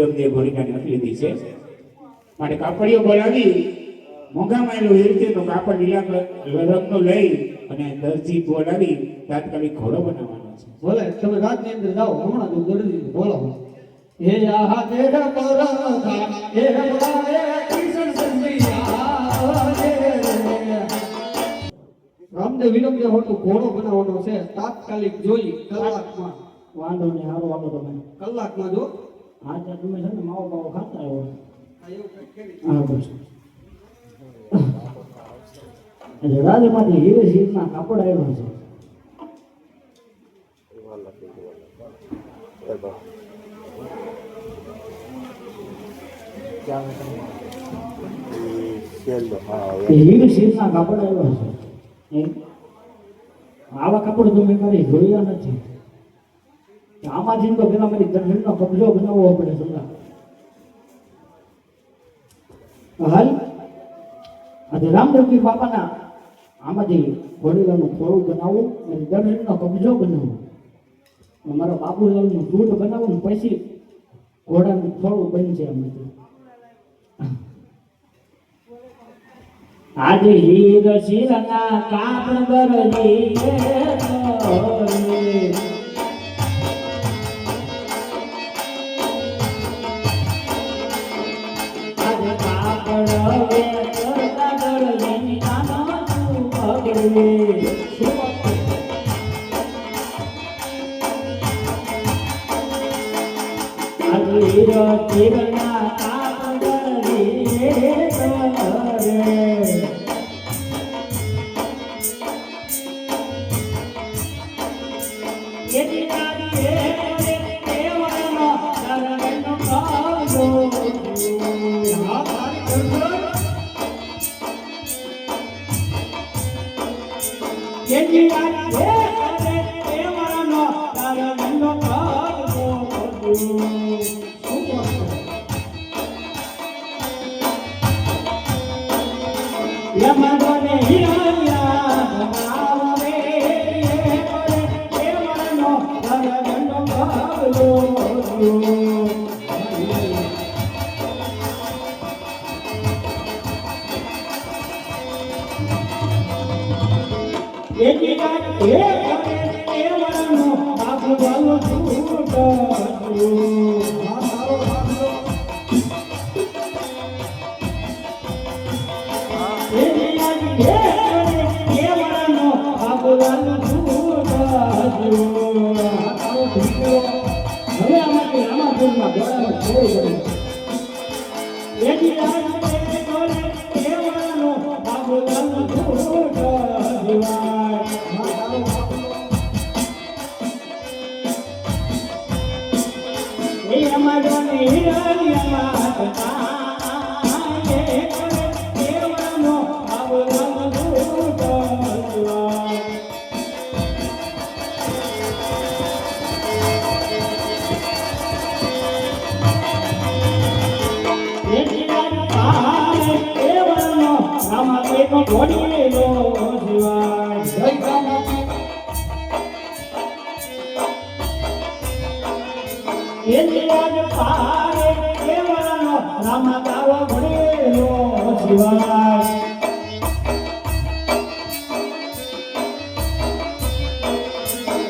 રમદેવ ભૂમિકાની લીધી છે. માટે કાપડીઓ બોલાવી મોંઘામાં માયલું એ રીતે તો કાપડ લીલા રંગનો લઈ અને દરજી બોલાવી તાત્કાલિક ઘોડો બનાવવાનો છે. બોલે તમે રાતની અંદર જાઓ હમણાં જ દરજી બોલો હે આહા દેહ પરધા હે બોલાવે કિશન રામદેવ વિરમદેવ હોટલ ઘોડો બનાવવાનો છે. તાત્કાલિક જોઈ કલાકમાં. વાંધો નહીં હારો વાંધો તમે કલાકમાં જો હા ત્યાં તમે છે ને માવો બાવો ખાતા કરી. હા બસ રાજમાંથી હીરે સીટના કાપડ આવ્યા છે. હીરે સીટના કાપડ આવ્યા છે. આવા કાપડ તમે કરી જોયા નથી. આમાંથી તો પેલા મારી દર્શનનો કબજો બનાવવો પડે સમજા. હાલ, આજે રામદેવજી બાપાના આમાંથી વડીલોનું થોડું બનાવવું અને દર્શનનો કબજો બનાવવો મારો બાબુલાલનું દૂધ બનાવવું ને પછી ઘોડાનું થોડું બનશે આમાંથી આજે હીર શિરના કાપણ બરજી I'm gonna એકી વાત હે દેવનો બાપુનો છૂટો Yeah.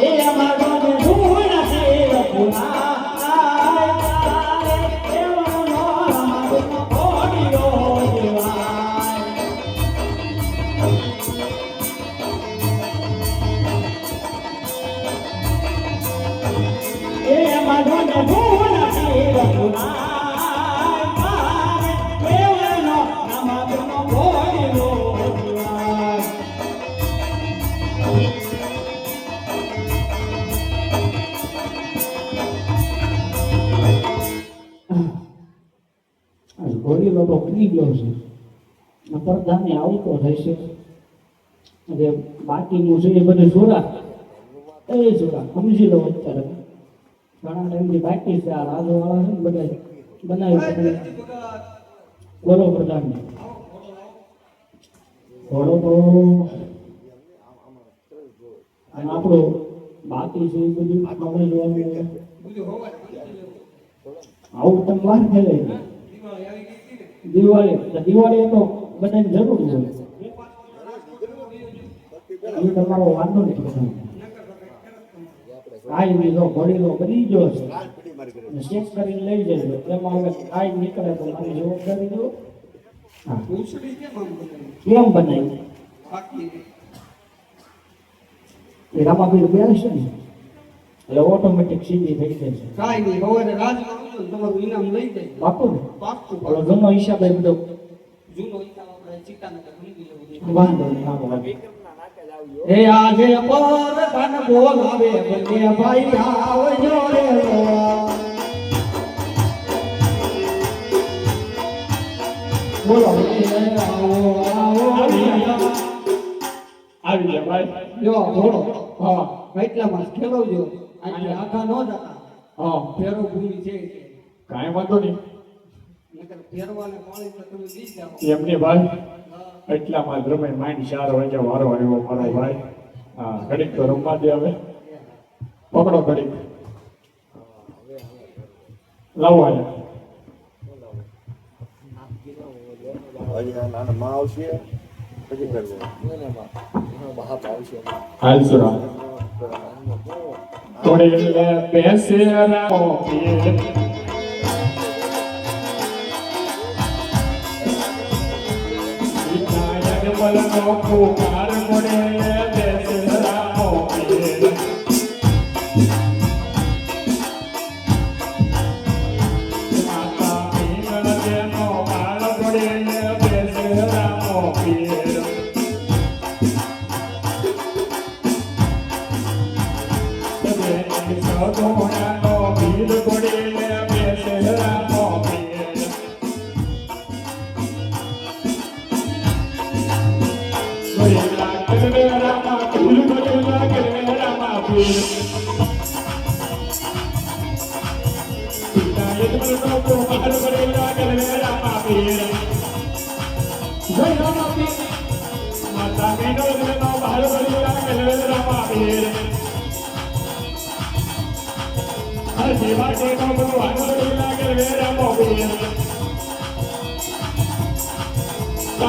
એ બની ગયો છે. પડદાને આવતો રહેશે એટલે બાકીનું છે એ બધું જોડા. એ જોડા. સમજી લો અત્યારે. ઘણા ટાઈમથી બાકી છે. આ રાજવાળા છે બધા બનાવી શકે બોલો પ્રધાન ઘોડો તો અને આપણો બાકી છે એ બધું આપણે જોવા મળે આવું તમ વાર ફેલાઈ ગઈ દિવાળી. તો દિવાળી તો બધાને જરૂર હોય. એ તમારો વાંધો નથી બધાને. કાંઈ બી લો છે ચેક કરીને લઈ જજો. એમાં હવે કાંઈ નીકળે તો મારી જવાબદારી દો કેમ બનાવી? એ બનાવી બાકી છે ને? એટલે ઓટોમેટિક સીધી થઈ જાય છે. કાઈ નહીં હવે આવજો ને તમારું ઇનામ લઈ જાય. બાપુ ને. પાક્કું ઓલો જૂનો હિસાબ એ બધો જૂનો હિસાબ આપણે ચિત્તાનગર મૂકી લેવું વાંધો નહીં હે આજે પર ધન બોલાવે બંને ભાઈ આવજો રે બોલો. આવો આવો આવી. ગયા ભાઈ. જો થોડો હા. કેટલામાં ખેલવજો. આજે આખા ન જતા હા. ફેરો ભૂમિ છે કાંઈ વાંધો નહીં. નકર ફેરવાને પાણી તો તમે દી જાઓ. એમની ભાઈ રમે માઇન્ડ ચાર વાગે વારો આવ્યો મારો ભાઈ. હા ઘડીક તો રમવા દે હવે. પકડો ઘડીક. લાવો અહીંયા. હજી આ નાના માં આવશે. પછી કરવો હાલ સુરા થોડી બેસે રામો પીર વિનાયક બલનો કુમાર મોડે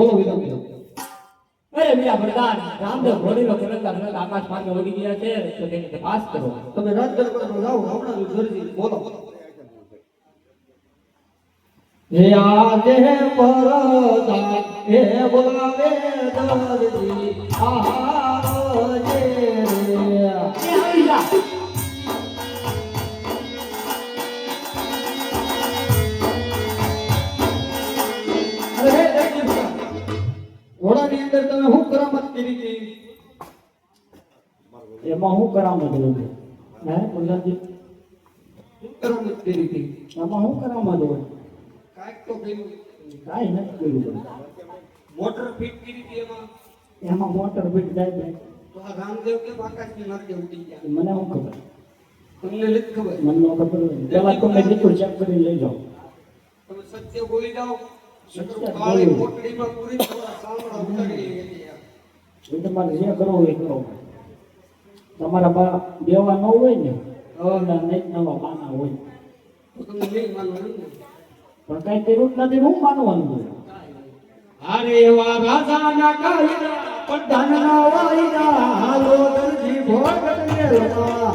બોલો વિલંબ અરે બીજા પ્રધાન રામદેવ ઘોડીનો ખેલતા ખેલતા આકાશ માર્ગે વળી ગયા છે તો તેને તપાસ કરો. તમે રાજ દરબારમાં જાઓ હમણાં જ બોલો. હે આજે પરદા હે બોલાવે દરજી આહારો રે કરામત કરી હતી એમાં હું કરામત હોય હે પ્રધાનજી શું કરામત કરી હતી એમાં હું કરામત હોય કાંઈક તો કર્યું કાંઈ નથી કર્યું મોટર ફિટ કરી હતી એમાં એમાં મોટર ફીટ થાય ને તો આ રામદેવ કેમ આકાશની માર્ગે ઉડી ગયા એ મને શું ખબર તમને નથી ખબર મને ન ખબર હોય પેલા તો મેં દીકરું ચેક કરીને લઈ જાઓ તમે સત્ય બોલી જાઓ સત્ય કાળી બોલું. મોટડીમાં પૂરી થોડા સાંભળા ઉતરી ગઈ તમારે જે કરવું હોય કરો. તમારા બા દેવા ન હોય ને અવના નહીં નવા બાના હોય. પણ કઈ કર્યું જ નથી હું માનવાનું અરે એવા રાજાના કાયદા પડાના વાયદા હાલો દરજી ભોગ મેળવા.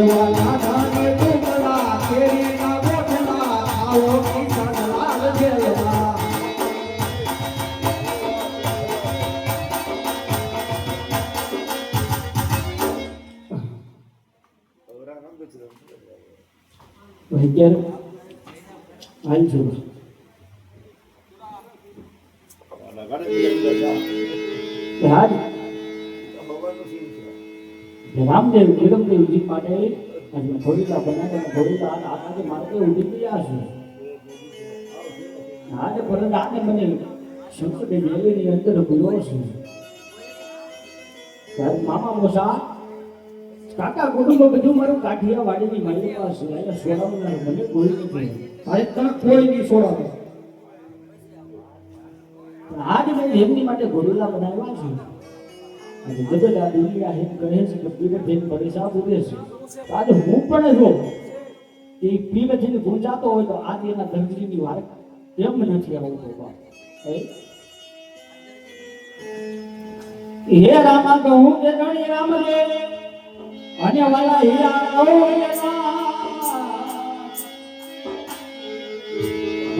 એવા રાજા છું રામદેવ વિરમદેવજી માટે ઘોડીલા બનાવ્યા ઘોડીલા આ આજે માર્ગે ઉડી ગયા છે આજે પરત આને મને શંકર દેવીની અંદર ભૂલો છે ત્યારે મામા મોસા કાકા કુટુંબ બધું મારું કાઠિયાવાડીની મારી પાસે અહીંયા સોડાવનાર મને કોઈ નથી તો હું ગુંજાતો હોય તો આજે એના ધરતીની વાત એમ નથી આવતો હે? હે રામા રામ રે. અને વાલા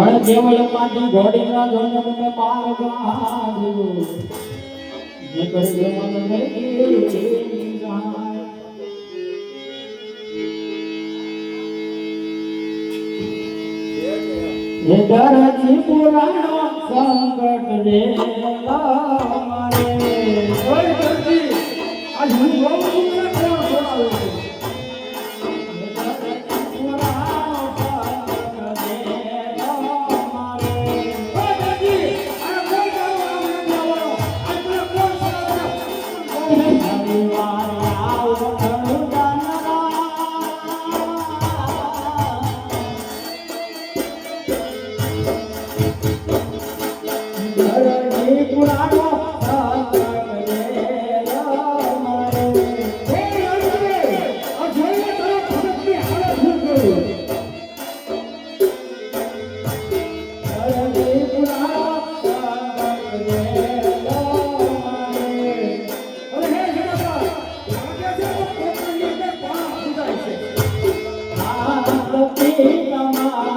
ના પણ કેવલમાંથી ઘોડીના જોને મને પાર ગાડ્યો જે કરે મન મે હે દરજી પુરાણો સંકટ રે મારે. ઓય દરજી. આજ હું જોઉં કોઈ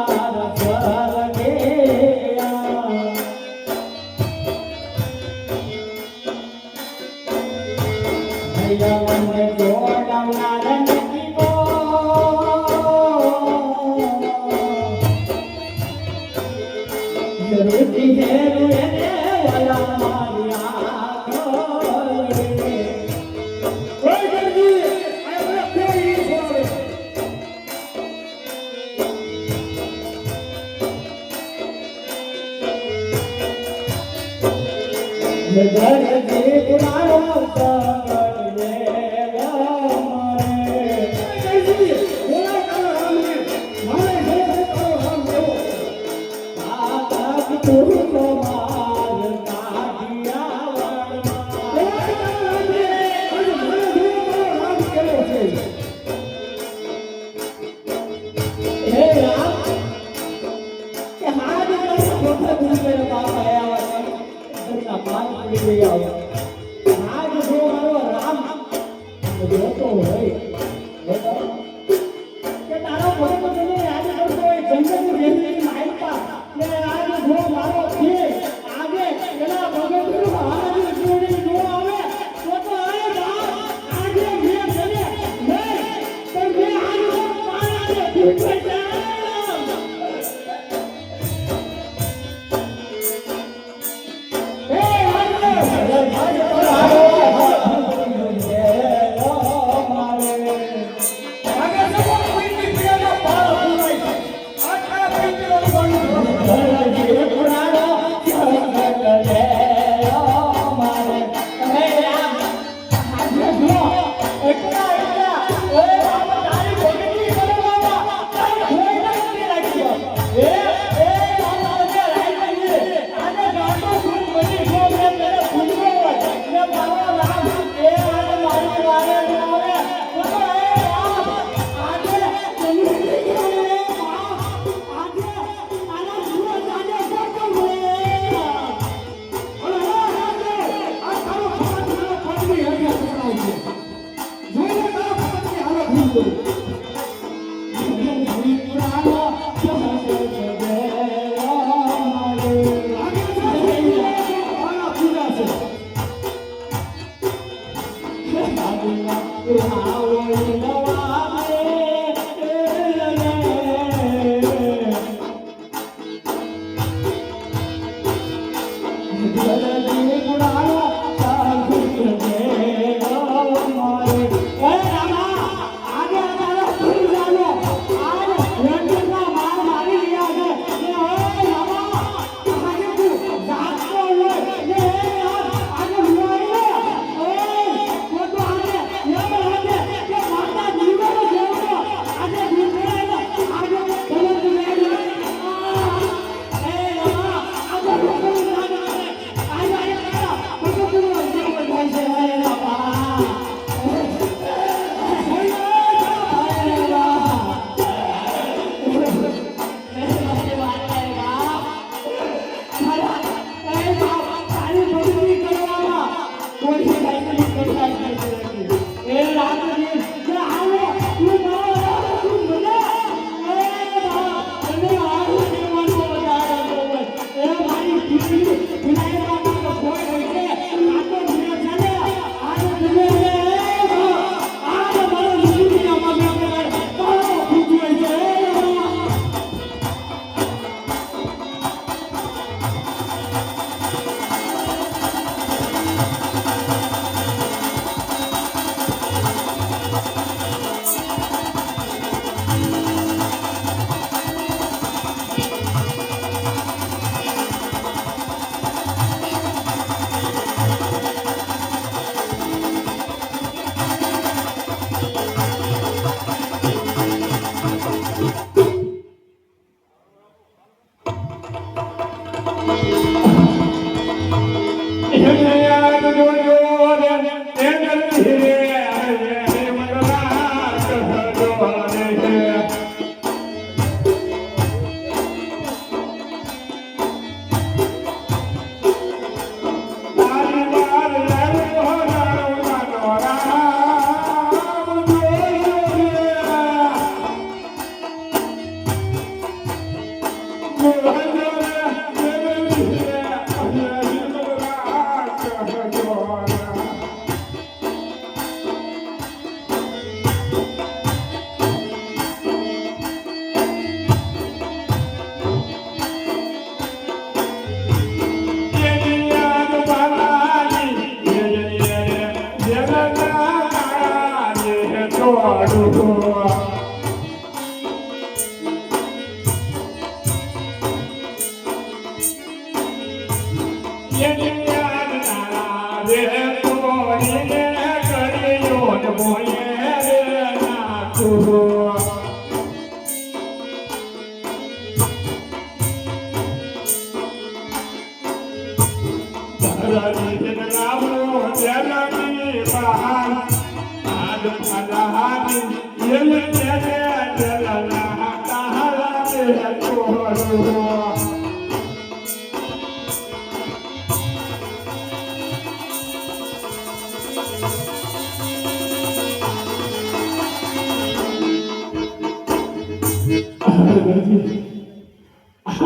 阿耨多。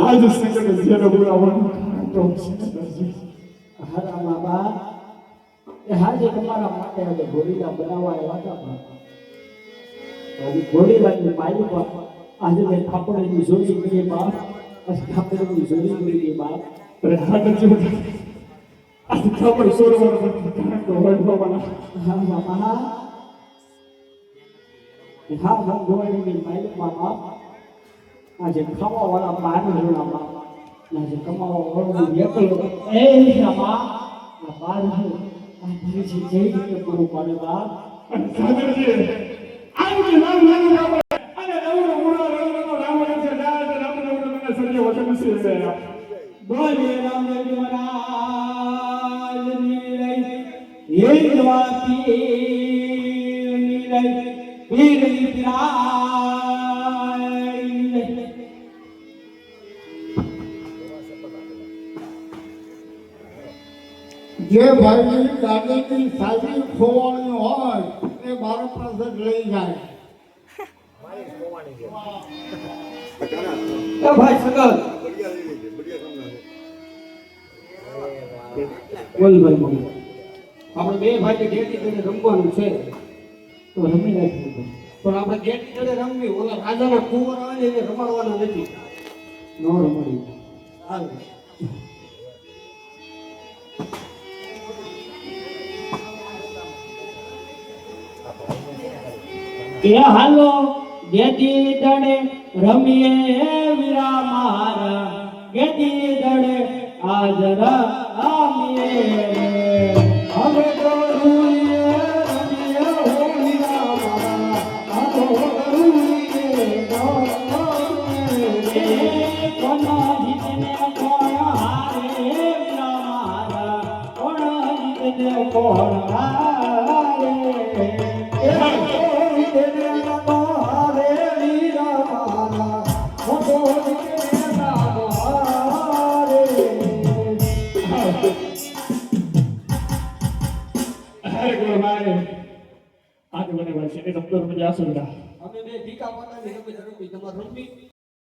આજ સંકટ જેનો બોલાવવાનું કારણ તો છે હારા બાબા એ હાજે તમારા માટે આજે ઘોડીલા બનાવવા આવ્યા હતા પણ ઘોડીલાની મારી પર આજે મેં ખાપડની જોડી કરી બાપ આજે ખાપડની જોડી કરી બાપ અરે હા નથી આજે ખબર સોરવાનું બાબા હા બાબા હા હા ઘોડીની મારી બાબા આજે ખાવા વાળા બાર જોડા આજે કમાવા વાળો એકલો એ બાબા આ બાર આ ભૂલી છે જે રીતે પૂરું પાડે બાપ સાગરજી આવું રામ અને નવરો મૂળો રંગનો રામ છે દાદ રામ નવરો મને સર્જે વચન છે બોલે એ દ્વાતી વીર વિરાય જે ભાઈની દાદાની સાચી ખોવાણી હોય એ મારા પાસે લઈ જાય. એ ભાઈ બોલ ભાઈ મમ્મી આપણે બે ભાઈ ગેટી જોડે રમવાનું છે. તો રમી નાખ્યું પણ આપણે ગેટી જોડે રમવી ઓલા રાજાના કુંવર આવે ને એને રમાડવાના નથી. ન રમાડી કે હાલો ગેતી દડે રમીએ વીરા મારા ગેતી દડે આજ રમીએ